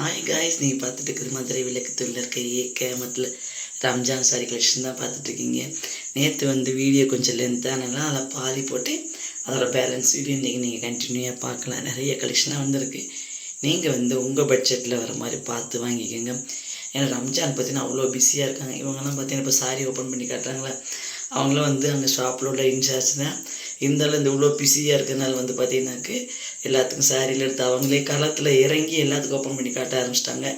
ஆய் காய்ஸ் நீங்கள் பார்த்துட்டு இருக்குது மதுரை விளக்கத்தூரில் இருக்க ஏகமத்தில் ரம்ஜான் சாரி கலெக்ஷன் தான் பார்த்துட்ருக்கீங்க நேற்று வந்து வீடியோ கொஞ்சம் லென்த்தானால அதில் பாதி போட்டு அதோட பேலன்ஸ் வீடியோ இன்றைக்கி நீங்கள் கண்டினியூவாக பார்க்கலாம். நிறைய கலெக்ஷனாக வந்திருக்கு. நீங்கள் வந்து உங்கள் பட்ஜெட்டில் வர மாதிரி பார்த்து வாங்கிக்கோங்க. ஏன்னா ரம்ஜான் பார்த்தீங்கன்னா அவ்வளோ பிஸியாக இருக்காங்க. இவங்கெல்லாம் பார்த்தீங்கன்னா இப்போ சாரி ஓப்பன் பண்ணி காட்டுறாங்களா. அவங்களும் வந்து அந்த ஷாப்பில் உள்ள இன்சார்ஜ் தான் இருந்தாலும் இந்த இவ்வளோ பிஸியாக இருக்கிறனால வந்து பார்த்தீங்கன்னாக்கு எல்லாத்துக்கும் சாரியில் எடுத்து அவங்களே களத்தில் இறங்கி எல்லாத்துக்கும் ஓப்பன் பண்ணி காட்ட ஆரம்பிச்சிட்டாங்க.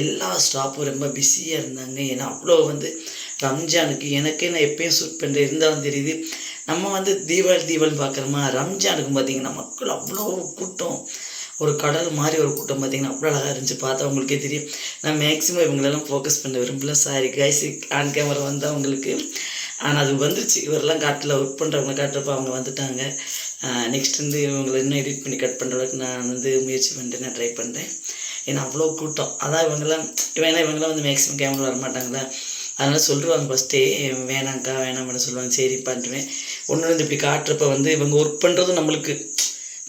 எல்லா ஸ்டாஃப்பும் ரொம்ப பிஸியாக இருந்தாங்க. ஏன்னா அவ்வளோ வந்து ரம்ஜானுக்கு எனக்கே நான் எப்பயும் சூட் பண்ணுறேன் இருந்தாலும் தெரியுது நம்ம வந்து தீபாவளி தீபாவளி பார்க்குறோமா ரம்ஜானுக்கு பார்த்தீங்கன்னா மக்கள் அவ்வளோ கூட்டம். ஒரு கடல் மாதிரி ஒரு கூட்டம் பார்த்தீங்கன்னா அவ்வளோ அழகாக இருந்துச்சு. பார்த்தா உங்களுக்கே தெரியும். நான் மேக்ஸிமம் இவங்களெல்லாம் ஃபோக்கஸ் பண்ண விரும்பல. சாரி கைஸ் ஆன் கேமரா வந்தால் அவங்களுக்கு ஆனால் அது வந்துருச்சு. இவரெல்லாம் காட்டில் ஒர்க் பண்ணுறவங்க காட்டுறப்ப அவங்க வந்துட்டாங்க. நெக்ஸ்ட் வந்து இவங்களை இன்னும் எடிட் பண்ணி கட் பண்ணுற அளவுக்கு நான் வந்து முயற்சி பண்ணிட்டு நான் ட்ரை பண்ணுறேன் ஏன்னா அவ்வளோ கூட்டம். அதான் இவங்கெல்லாம் வேணா இவங்கெல்லாம் வந்து மேக்ஸிமம் கேமரா வர மாட்டாங்களா அதனால் சொல்லுவாங்க ஃபஸ்ட்டே வேணாங்க்கா வேணாம்னு சொல்லுவாங்க. சரி பண்ணுறேன் ஒன்று வந்து இப்படி காட்டுறப்ப வந்து இவங்க ஒர்க் பண்ணுறதும் நம்மளுக்கு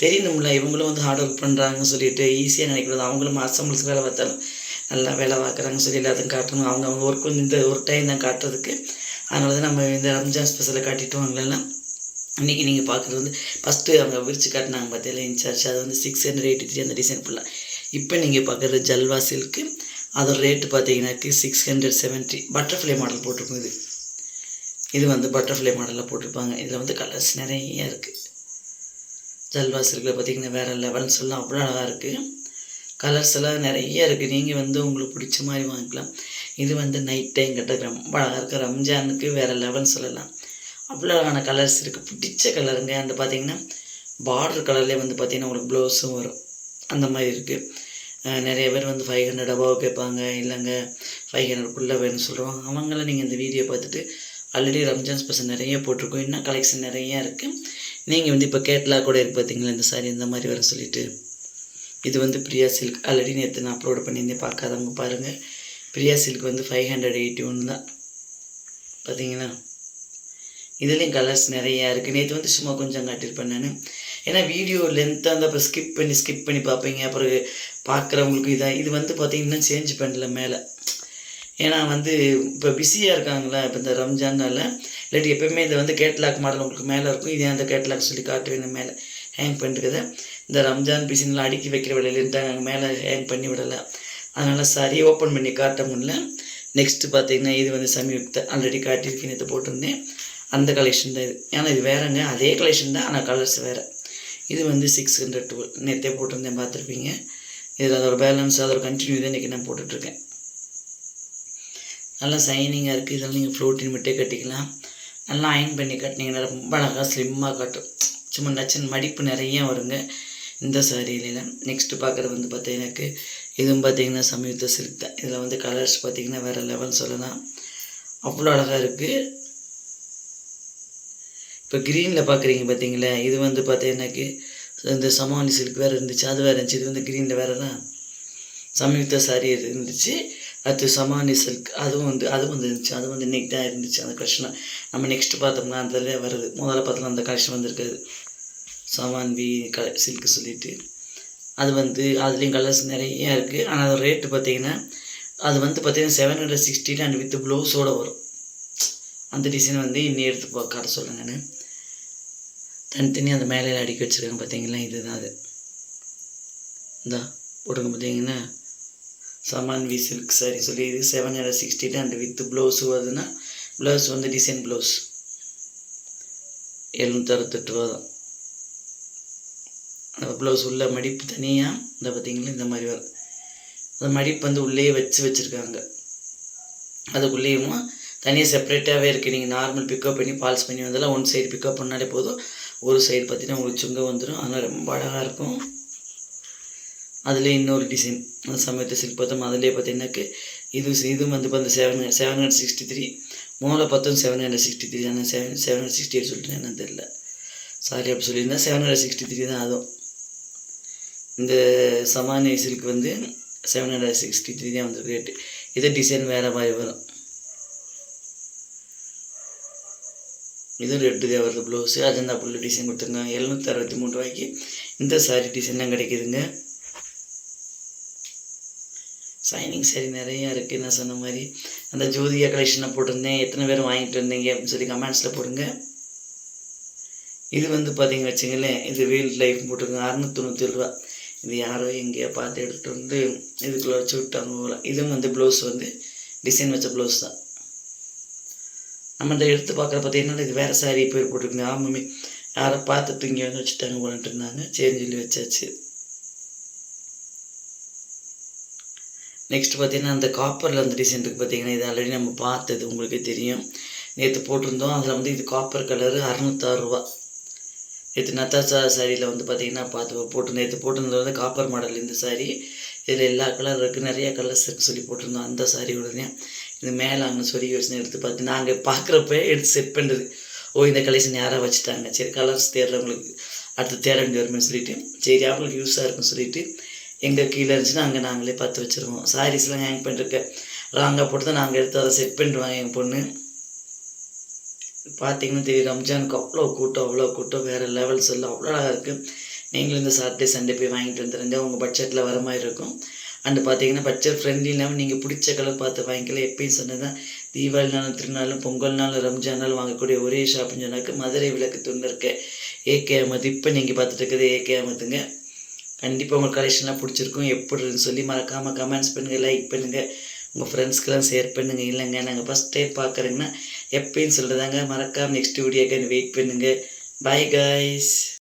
தெரியணும்ல இவங்களும் வந்து ஹார்ட் ஒர்க் பண்ணுறாங்கன்னு சொல்லிட்டு ஈஸியாக நினைக்கிறது. அவங்களும் மாதம் வேலை பார்த்தாலும் நல்லா வேலை பார்க்குறாங்கன்னு சொல்லி எல்லாத்தையும் காட்டணும். அவங்க அவங்க ஒர்க் வந்து இந்த ஒரு டைம் தான் காட்டுறதுக்கு. அதனால தான் நம்ம இந்த ரம்ஜான் ஸ்பெஷலை காட்டிட்டு அவங்களெல்லாம் இன்றைக்கி நீங்கள் பார்க்குறது வந்து ஃபஸ்ட்டு அவங்க விரிச்சு காட்டினாங்க பார்த்தீங்களா இன்சார்ஜ் அது வந்து சிக்ஸ் ஹண்ட்ரட் எயிட்டி த்ரீ அந்த டிசைன் ஃபுல்லாக இப்போ நீங்கள் பார்க்குறது ஜல்வா சில்க்கு அதோட rate பார்த்தீங்கன்னாக்கு six hundred seventy butterfly model போட்டிருக்கும் இது. இது வந்து பட்டர்ஃப்ளை மாடலில் போட்டிருப்பாங்க. இதில் வந்து கலர்ஸ் நிறைய இருக்குது ஜல்வா சில்கில் பார்த்தீங்கன்னா வேறு லெவல்னு சொல்லலாம் அவ்வளோ அழகாக இருக்குது கலர்ஸ் எல்லாம் நிறைய இருக்குது நீங்கள் வந்து உங்களுக்கு பிடிச்ச மாதிரி வாங்கிக்கலாம். இது வந்து நைட் டைம் கிட்ட ரொம்ப அழகாக இருக்குது ரம்ஜானுக்கு வேறு லெவல்னு சொல்லலாம். அவ்வளோ அழகான கலர்ஸ் இருக்குது பிடிச்ச கலருங்க அந்த பார்த்தீங்கன்னா பார்டர் கலர்லேயே வந்து பார்த்தீங்கன்னா உங்களுக்கு ப்ளவுஸும் வரும். அந்த மாதிரி இருக்குது நிறைய பேர் வந்து ஃபைவ் ஹண்ட்ரட் அபவ் கேட்பாங்க. இல்லைங்க ஃபைவ் ஹண்ட்ரட்குள்ளே வேணும்னு சொல்லுவாங்க. அவங்கள நீங்கள் இந்த வீடியோ பார்த்துட்டு ஆல்ரெடி ரம்ஜான் ஸ்பெஷல் நிறைய போட்டிருக்கோம். இன்னும் கலெக்ஷன் நிறையா இருக்குது நீங்கள் வந்து இப்போ கேட்லாக் கூட இருக்கு பார்த்தீங்களா இந்த சாரி இந்த மாதிரி வர சொல்லிட்டு. இது வந்து பிரியா சில்க் ஆல்ரெடி நேற்று நான் அப்லோட் பண்ணியிருந்தேன். பார்க்காதவங்க பாருங்கள் பிரியா சில்க் வந்து ஃபைவ் ஹண்ட்ரட் எயிட்டி ஒன் தான். பார்த்தீங்களா இதுலேயும் கலர்ஸ் நிறையா இருக்குது நேற்று வந்து சும்மா கொஞ்சம் காட்டியிருப்பேன் நான். ஏன்னா வீடியோ லென்த்தாக இருந்தால் அப்புறம் ஸ்கிப் பண்ணி ஸ்கிப் பண்ணி பார்ப்பீங்க. அப்புறம் பார்க்குறவங்களுக்கு இதாக இது வந்து பார்த்தீங்கன்னா சேஞ்ச் பண்ணல மேலே. ஏன்னா வந்து இப்போ பிஸியாக இருக்காங்களா? இப்போ இந்த ரம்ஜானால இல்லாட்டி எப்போயுமே இது வந்து கேட்லாக் மாடல் உங்களுக்கு மேலே இருக்கும். இதே அந்த கேட்லாக் சொல்லி காட்டுவேன் மேலே. ஹேங் பண்ணிருக்குது. இந்த ரம்ஜான் பிசின்லாம் அடுக்கி வைக்கிற வேலையில் இருந்தாங்க. மேலே ஹேங் பண்ணி விடலை. அதனால் சரி ஓப்பன் பண்ணி காட்ட முடியல. நெக்ஸ்ட்டு பார்த்தீங்கன்னா இது வந்து சமீபத்தை ஆல்ரெடி காட்டியிருக்கேன் இதை போட்டிருந்தேன். அந்த கலெக்ஷன் தான் இது. ஏன்னா இது வேறங்க. அதே கலெக்ஷன் தான் ஆனால் கலர்ஸ் வேறு. இது வந்து சிக்ஸ் ஹண்ட்ரட் டுவெல் நேற்றே போட்டிருந்தேன் பார்த்துருப்பீங்க. இதில் அதோட பேலன்ஸ் அதோட கண்டினியூ தான் இன்றைக்கி நான் போட்டுட்ருக்கேன். நல்லா சைனிங்காக இருக்குது இதெல்லாம் நீங்கள் ஃப்ளோட்டின் மட்டும் கட்டிக்கலாம். நல்லா அயன் பண்ணி கட்டினீங்கன்னா ரொம்ப அழகாக ஸ்லிம்மாக காட்டும். சும்மா நச்சுன்னு மடிப்பு நிறைய வருங்க. இந்த சாரியிலாம் நெக்ஸ்ட்டு பார்க்குறது வந்து பார்த்தீங்கன்னாக்கு இதுவும் பார்த்தீங்கன்னா சமீபத்த சில்க் தான். இதில் வந்து கலர்ஸ் பார்த்தீங்கன்னா வேறு லெவல் சொல்லலாம். அவ்வளோ அழகாக இருக்குது இப்போ க்ரீனில் பார்க்குறீங்க பார்த்தீங்களா இது வந்து பார்த்தீங்கன்னாக்கு இந்த சமானி சில்க் வேறு இருந்துச்சு. அது வேறு இருந்துச்சு. இது வந்து க்ரீனில் வேறு தான் சமீபத்த சாரி இருந்துச்சு. அடுத்து சமானி சில்க் அதுவும் வந்து அதுவும் வந்து இருந்துச்சு. அது வந்து இன்றைக்கி தான் இருந்துச்சு. அந்த கலெக்ஷனாக நம்ம நெக்ஸ்ட்டு பார்த்தோம்னா அதில் வருது. முதல்ல பார்த்தோம்னா அந்த கலெக்ஷன் வந்துருக்காது. சவான்வி பி க சில்க்கு சொல்லிட்டு. அது வந்து அதுலேயும் கலர்ஸ் நிறைய இருக்குது ஆனால் அது ரேட்டு பார்த்தீங்கன்னா அது வந்து பார்த்தீங்கன்னா seven hundred sixteen and with ப்ளவுஸோடு வரும். அந்த டிசைன் வந்து இன்னும் எடுத்து பா காட்ட சொல்கிறேன் நான். தனித்தனி அந்த மேலே அடுக்கி வச்சுருக்காங்க பார்த்தீங்களா இதுதான் அது. இந்தா போட்டுங்க பார்த்தீங்கன்னா சமான் வி சில்க் சாரி சொல்லி இது seven hundred sixty and with blouse வருதுன்னா ப்ளவுஸ் வந்து டிசைன் ப்ளவுஸ் எழுநூற்றி அறுபத்தெட்டு ரூபா தான் ப்ளவுஸ் உள்ள மடிப்பு தனியாக இந்த பார்த்தீங்களா இந்த மாதிரி வரும் அந்த மடிப்பு வந்து உள்ளே வச்சு வச்சுருக்காங்க. அதுக்குள்ளேயும் தனியாக செப்பரேட்டாகவே இருக்குது நீங்கள் நார்மல் பிக்கப் பண்ணி பால்ஸ் பண்ணி வந்தாலும் ஒன் சைடு பிக்கப் பண்ணாலே போதும். ஒரு சைடு பார்த்தீங்கன்னா உங்களுக்கு சுங்க வந்துடும் அதனால் ரொம்ப அழகாக இருக்கும். அதில் இன்னொரு டிசைன் அந்த சமயத்து சிற்பத்தம் பார்த்தோம் அதிலே பார்த்தீங்கன்னாக்கு இது இதுவும் வந்து இப்போ அந்த seven seven hundred sixty three மூளை பார்த்தோம் செவன் ஹண்ட்ரட் சிக்ஸ்டி த்ரீ ஆனால் seven seven hundred sixty eight சொல்லிட்டு என்னன்னு தெரில சாரி அப்படி சொல்லியிருந்தேன் செவன் ஹண்ட்ரட் சிக்ஸ்டி த்ரீ தான் அதுவும். இந்த சமானி சில்க் வந்து செவன் ஹண்ட்ரட் சிக்ஸ்டி த்ரீ தான் வந்து ரேட்டு இது டிசைன் வேறு மாதிரி வரும். இது ரெட்டு தான் வருது ப்ளவுஸு அது புல்லு டிசைன் கொடுத்துருங்க எழுநூற்றி அறுபத்தி மூணு ரூபாய்க்கு இந்த சாரீ டிசைன்லாம் கிடைக்குதுங்க. சைனிங் சரி நிறையா இருக்குது நான் சொன்ன மாதிரி. அந்த ஜோதியா கலெக்ஷனை போட்டிருந்தேன். எத்தனை பேர் வாங்கிட்டு இருந்தீங்க அப்படின்னு சொல்லி கமெண்ட்ஸில் போடுங்க. இது வந்து பார்த்தீங்க வச்சுங்களேன் இது வீல் லைஃப் போட்டிருங்க அறுநூத்தொண்ணூற்றி ரூபா. இது யாரோ எங்கேயோ பார்த்து எடுத்துகிட்டு வந்து இதுக்குள்ளே வச்சு விட்டாங்க போல. இதுவும் வந்து ப்ளவுஸ் வந்து டிசைன் வச்ச ப்ளவுஸ் தான். நம்ம இந்த எடுத்து பார்க்குற பார்த்தீங்கன்னா இது வேறு சாரி போய் போட்டிருக்குங்க ஆமாமே. யாரை பார்த்துட்டு இங்கே வந்து வச்சுட்டாங்க போலன்ட்டு இருந்தாங்க. சரின்னு சொல்லி வச்சாச்சு. நெக்ஸ்ட் பார்த்தீங்கன்னா அந்த காப்பரில் அந்த டிசைன் இருக்குது பார்த்தீங்கன்னா இது ஆல்ரெடி நம்ம பார்த்தது உங்களுக்கே தெரியும். நேற்று போட்டிருந்தோம். அதில் வந்து இது காப்பர் கலரு அறநூத்தாறு ரூபா. நேற்று நத்தாசா சாரியில் வந்து பார்த்தீங்கன்னா பார்த்து போட்டு நேற்று போட்டிருந்தது வந்து காப்பர் மாடல் இந்த சாரி இதில் எல்லா கலர் இருக்குது நிறைய கலர்ஸ் இருக்குன்னு சொல்லி போட்டிருந்தோம் அந்த சாரியோட தான் இது மேலே அங்கே சொல்லி யோசனை எடுத்து பார்த்து நாங்கள் பார்க்குறப்ப எடுத்து செட் பண்ணுறது ஓ இந்த கலெக்ஷன் யாராக வச்சுட்டாங்க. சரி கலர்ஸ் தேடுறவங்களுக்கு அடுத்து தேட வேண்டி வருமே சொல்லிவிட்டு சரி அவங்களுக்கு யூஸாக இருக்குன்னு சொல்லிவிட்டு எங்கே கீழே இருந்துச்சுன்னா அங்கே நாங்களே பார்த்து வச்சுருவோம். சாரீஸ்லாம் ஹேங் பண்ணிருக்க. ராங்காக போட்டு தான் நாங்கள் எடுத்து அதை செட் பண்ணிடுவாங்க என் பொண்ணு. பார்த்தீங்கன்னா தெரியும் ரம்ஜானுக்கு அவ்வளோ கூட்டம் அவ்வளோ கூட்டம் வேறு லெவல்ஸ் எல்லாம் அவ்வளோ அழகாக இருக்குது நீங்களும் இந்த சாட்டர்டே சண்டே போய் வாங்கிட்டு வந்துருங்க உங்கள் பட்ஜெட்டில் வர மாதிரி இருக்கும். அண்டு பார்த்தீங்கன்னா பட்ஜெட் ஃப்ரெண்ட்லி இல்லாமல் நீங்கள் பிடிச்ச கலர் பார்த்து வாங்கிக்கலாம். எப்பயும் சொன்னதான் தீபாவளினாலும் திருநாளும் பொங்கல்னாலும் ரம்ஜானாலும் வாங்கக்கூடிய ஒரே ஷாப்னு சொன்னாக்க மதுரை விளக்கு துண்ணு இருக்க. ஏகே அமது இப்போ நீங்கள் பார்த்துட்டு இருக்கிறது ஏகே அமதுங்க கண்டிப்பாக உங்கள் கலெக்ஷன்லாம் பிடிச்சிருக்கும். எப்படி சொல்லி மறக்காமல் கமெண்ட்ஸ் பண்ணுங்கள் லைக் பண்ணுங்கள் உங்கள் ஃப்ரெண்ட்ஸ்க்கெல்லாம் ஷேர் பண்ணுங்கள் இல்லைங்க நாங்கள் ஃபஸ்ட் டைம் பார்க்குறேங்கன்னா எப்பயும் சொல்கிறதாங்க மறக்காமல் நெக்ஸ்ட் வீடியோக்கு வெயிட் பண்ணுங்கள் பாய் காய்ஸ்